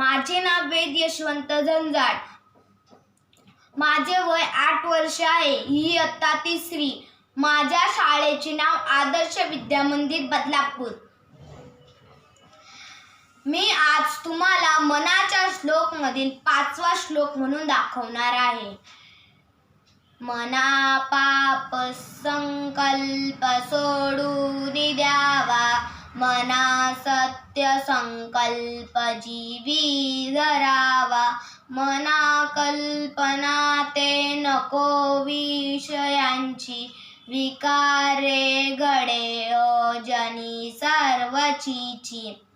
माझे नाव वेद यशवंत झंजाट माझे वय आठ वर्ष आहे. ही इयत्ता तिसरी. माझ्या शाळेचे नाव आदर्श विद्या मंदिर बदलापूर. मी आज तुम्हाला मनाच्या श्लोक मधील पाचवा श्लोक म्हणून दाखवणार आहे. मना पाप संकल्प सोडू मना सत्य संकल्प जीवी धरावा. मना कल्पना ते नको विषयांची. विकारे घडे ओजनी सर्वचीची.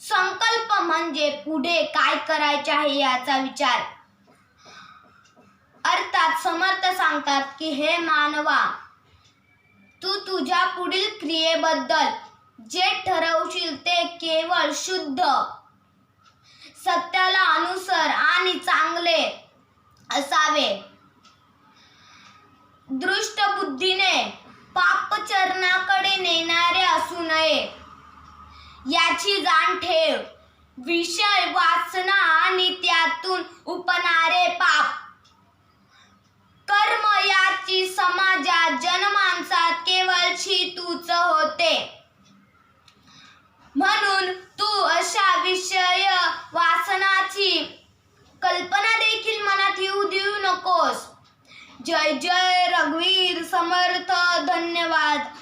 संकल्प म्हणजे पुढे काय करायचे आहे याचा विचार. अर्थात समर्थ सांगतात की हे मानवा तू तुझ्या पुढील क्रियेबद्दल जे ठरवशील ते केवळ शुद्ध सत्याला अनुसर आणि चांगले असावे. दृष्ट बुद्धीने पापचरणाकडे नेणारे असू नये. याची जाण ठेव. विषय वाचना म्हणून तू अशा विषय वासनाची कल्पना देखील मनात येऊ देऊ नकोस. जय जय रघुवीर समर्थ धन्यवाद.